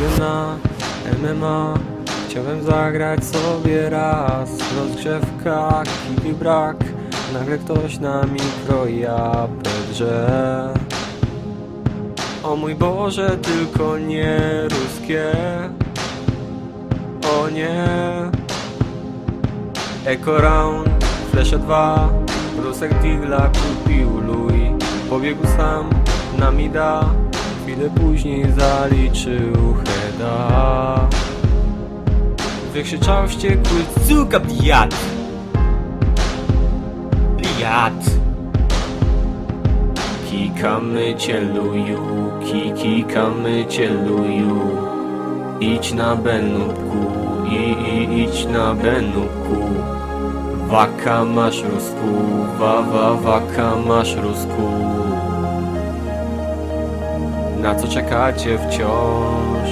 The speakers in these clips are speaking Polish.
Wróciłem na MMA Chciałem zagrać sobie raz. Rozgrzewka, kiwi brak. Nagle ktoś na mikro ja pedrze O mój Boże, tylko nie ruskie. O nie. Eco Round, Flesze 2 Rusek Digla kupił Louis. Pobiegł sam na mida Chwilę później zaliczył heada Wykrzyczał wściekły Cuka bliat Bliat Kikamy cię luju Kikamy cię luju. Idź na benutku i, i idź na benutku Waka masz rusku, wa wa waka masz rusku Na co czekacie wciąż?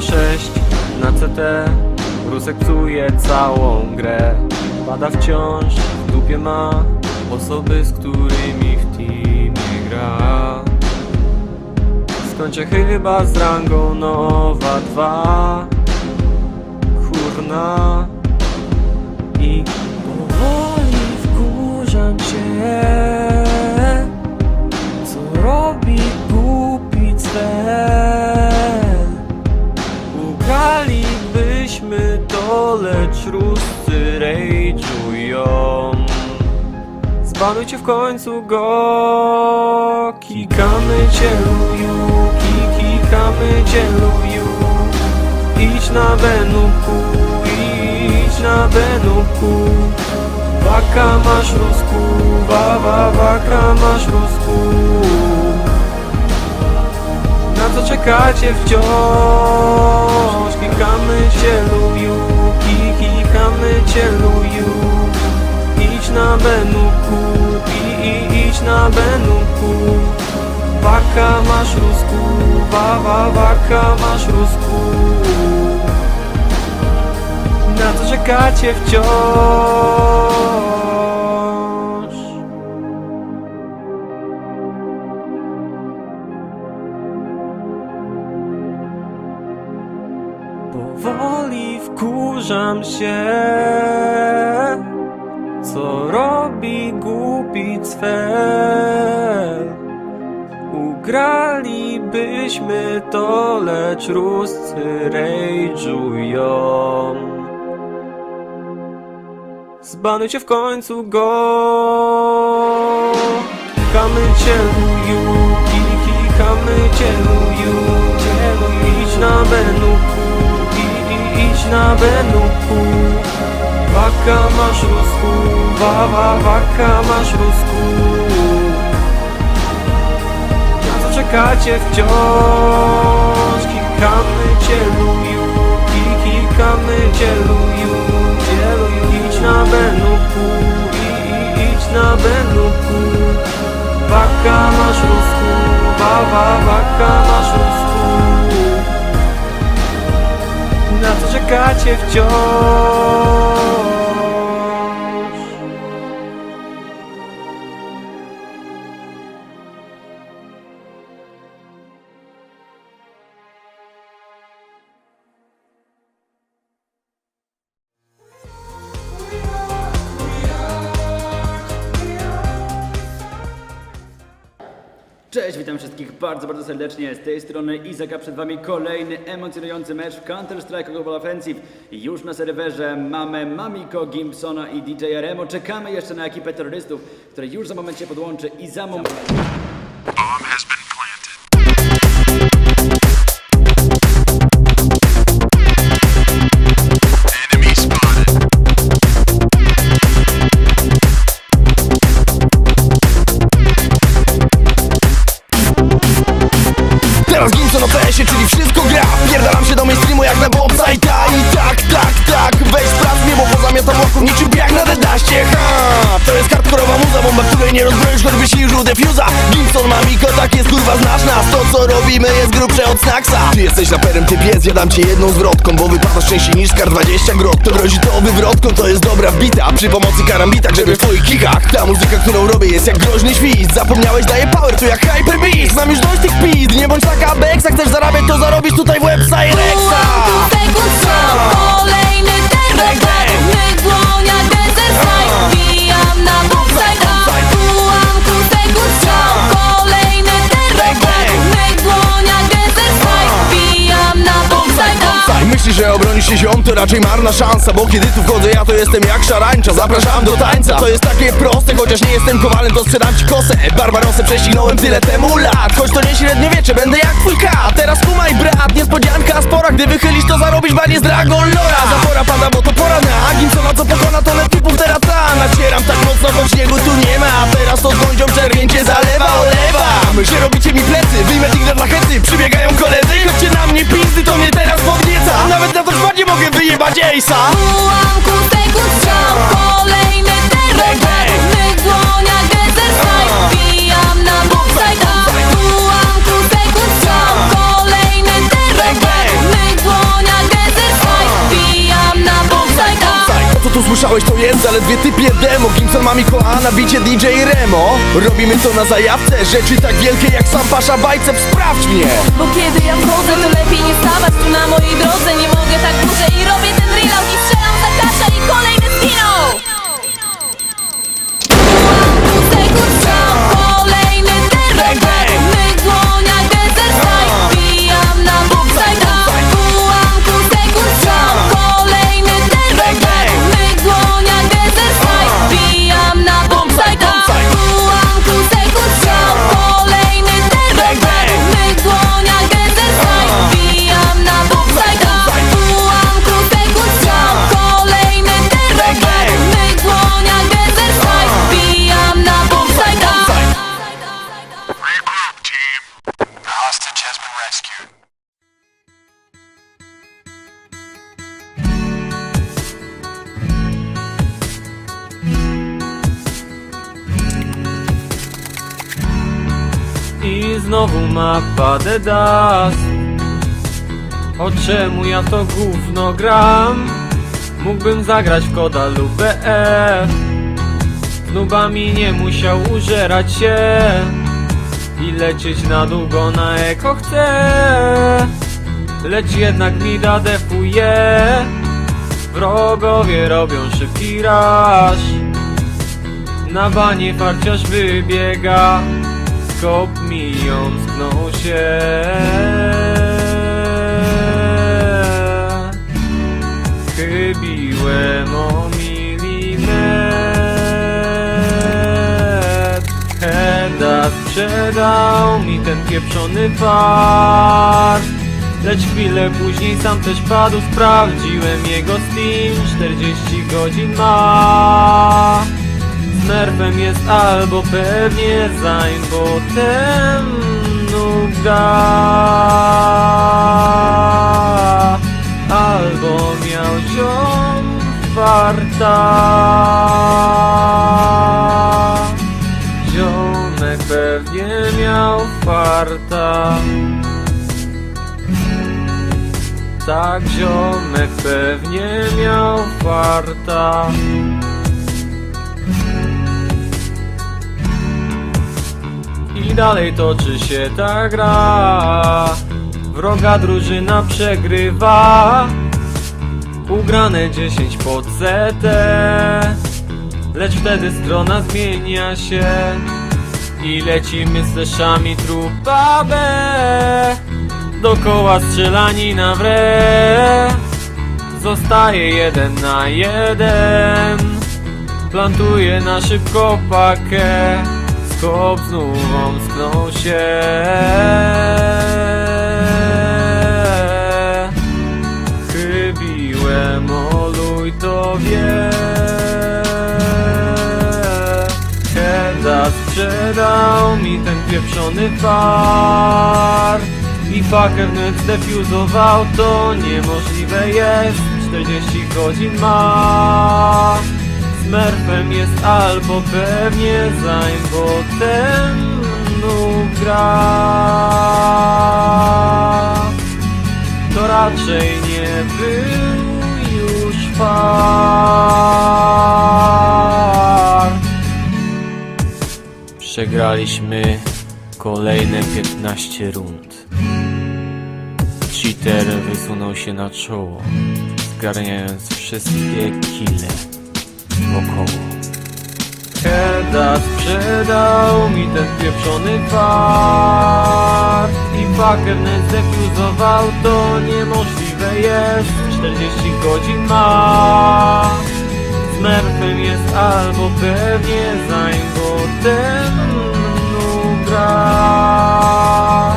06 na CT Rusek psuje całą grę. Pada wciąż, w dupie ma Osoby, z którymi w teamie gra. Skończę chyba z rangą nowa 2 Kurna. I powoli wkurzam się. Co robi ruscy rage'ują. Zbanujcie w końcu go. Kikamy cię luju ki- Kikamy cię luju Idź na benuku Idź na benuku. Waka masz rusku Wa wa waka masz rusku. Na co czekacie wciąż? Kikamy cię ki- Kikamy cię luju. Idź na benuku. I, i idź na benuku. Waka masz rusku, wa wa waka masz rusku. Na co czekacie wciąż wkurzam się. Co robi głupi cwer Ugralibyśmy to, lecz ruscy rage'ują. Zbanujcie w końcu go. Kikamy cię luju, ki- kikamy cię luju Idź na idź na benuku Waka masz rusku, wa wa waka masz rusku. Na co czekacie wciąż? Kikamy cię luju, ki- kikamy cię luju idź na benuku, i, idź na benuku Waka masz rusku, wa wa waka masz rusku Na co czekacie wciąż? Cześć, witam wszystkich bardzo, bardzo serdecznie. Z tej strony Izaka, przed Wami kolejny emocjonujący mecz w Counter-Strike Global Offensive. Już na serwerze mamy Mamiko, Gimpsona i DJ Remo. Czekamy jeszcze na ekipę terrorystów, która już za moment się podłączy i za moment... pozamiatam wokół niczym jak na dedaście Ha, to jest hardkorowa muza, bomba, której nie rozbroisz, choćby się już defuza. Ginson ma Miko, tak jest kurwa, znasz nas. To co robimy jest grubsze od Snacksa Ty jesteś raperem, typie, zjadam cię jedną zwrotką Bo wypadasz częściej niż kar 20 grot. To grozi to wywrotką, to jest dobra bita Przy pomocy karambita grzebie w twoich kikach. Ta muzyka, którą robię jest jak groźny świst Zapomniałeś, daje power, to jak Hyper Beast Znam już dość tych pizd, nie bądź taka beksa chcesz zarabiać, to zarobisz tutaj w website raczej marna szansa Bo kiedy tu wchodzę, ja to jestem jak szarańcza. Zapraszam do tańca To jest takie proste, chociaż nie jestem kowalem To sprzedam ci kosę. Barbarosę prześcignąłem tyle temu lat Choć wyjebać Ace'a Ułamku sekund strzał Kolejny terror W mych dłoniach desert strike Wbijam na bombsite Ułamku sekund strzał Kolejny terror W mych dłoniach desert strike Wbijam na bombsite To co tu słyszałeś to jest zaledwie typie demo. Gimson ma Mikoła na bicie DJ Remo. Robimy to na zajawce Rzeczy tak wielkie jak sam pasza bajcep. Sprawdź mnie. Bo kiedy ja wchodzę, to lepiej nie stawać tu na mojej drodze. Nie mogę tak dłużej i robię ten reload I strzelam za kasza i kolejny zginął mapa The Dust O czemu ja to gówno gram? Mógłbym zagrać w koda lub BF Z nubami nie musiał użerać się I lecieć na długo na eko chcę. Lecz jednak mi da defuje. Wrogowie robią szybki raż Na banie farciarz wybiega Skop mi jąsknął się. Chybiłem o milimetr Heda sprzedał mi ten pieprzony fart. Lecz chwilę później sam też padł Sprawdziłem jego Steam. 40 godzin ma nerwem jest albo pewnie zań potem nuga. Albo miał ziom farta Ziomek pewnie miał farta. Tak ziomek pewnie miał farta dalej toczy się ta gra. Wroga drużyna przegrywa. Ugrane 10 pod setę. Lecz wtedy strona zmienia się I lecimy z deszami trupa B. Dokoła strzelanina w re Zostaje jeden na jeden. Plantuje na szybko pakę Skop znów omsknął się Chybiłem, oluj to wie. Heda sprzedał mi ten pieprzony far. I pakę wnet to niemożliwe jest. 40 godzin ma Smurfem jest albo pewnie zań potem znów gra. To raczej nie był już far. Przegraliśmy kolejne 15 rund. Cheater wysunął się na czoło, zgarniając wszystkie kile wokoło. Sprzedał mi ten pieprzony fart I bakernet zdefuzował, to niemożliwe jest. 40 godzin ma. Z Merfem jest albo pewnie ten mną gra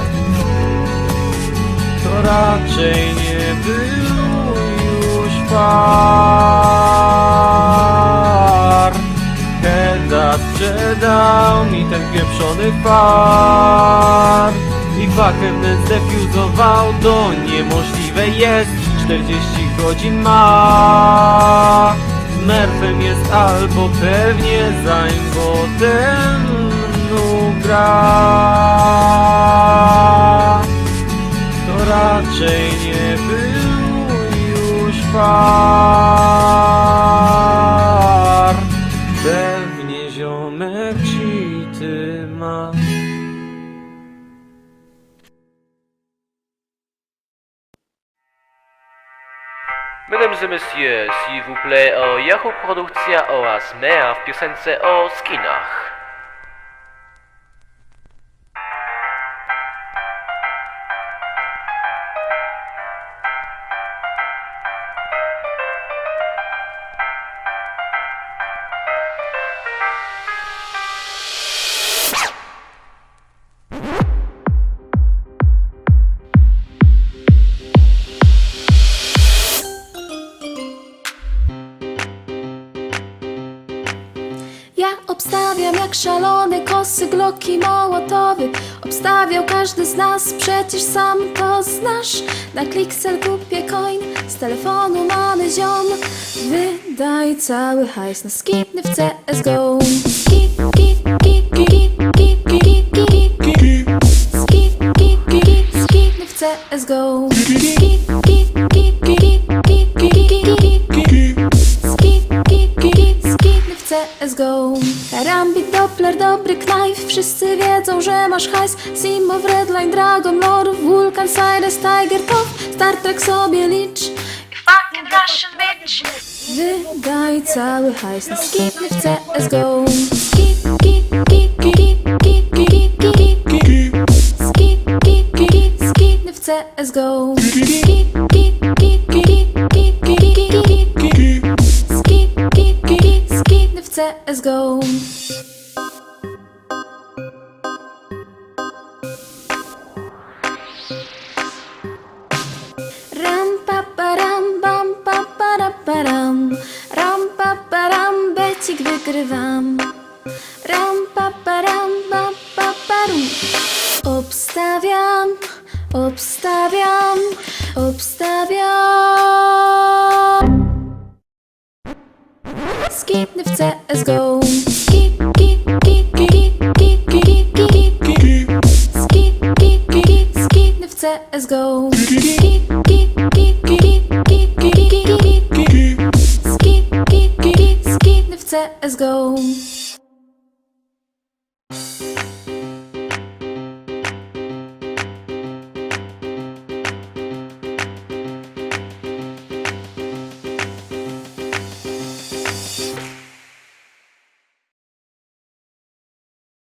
To raczej nie był już fart Heda sprzedał mi ten pieprzony fart I bakernet zdefuzował, to niemożliwe jest. 40 godzin ma. Merfem jest albo pewnie zań, bo ten gra To raczej nie był już fart Mesdames et messieurs, s'il vous plaît, o Yahoo Produkcja oraz Mea w piosence o skinach. Obstawiam jak szalony, kosy, gloki, mołotowy Obstawiał każdy z nas, przecież sam to znasz Na kliksel kupię coin, z telefonu mamy ziom Wydaj cały hajs na skipny w CSGO Skip, skip, skip, skip, skip, skip, skip Skip, skip, skip, skip, skip w CSGO masz hajs Simba, Redline, Dragon, Lore, Vulcan, Cyrus, Tiger, Top Star Trek sobie licz fucking Russian bitch Wydaj cały hajs na skipy w CSGO Skip, skip, skip, skip, skip, skip, skip, skip Skip, skip, skip, skip w CSGO Skip, skip, skip, skip, skip, skip, skip, skip Skip, skip, skip, skip w CSGO wygrywam Ram pa pa ram ba pa pa rum Obstawiam, obstawiam, obstawiam Skitny w CSGO Skit, git, git, git, git, git, git, git, git Skit, git, git, git, skitny w CSGO Skit, Let's go.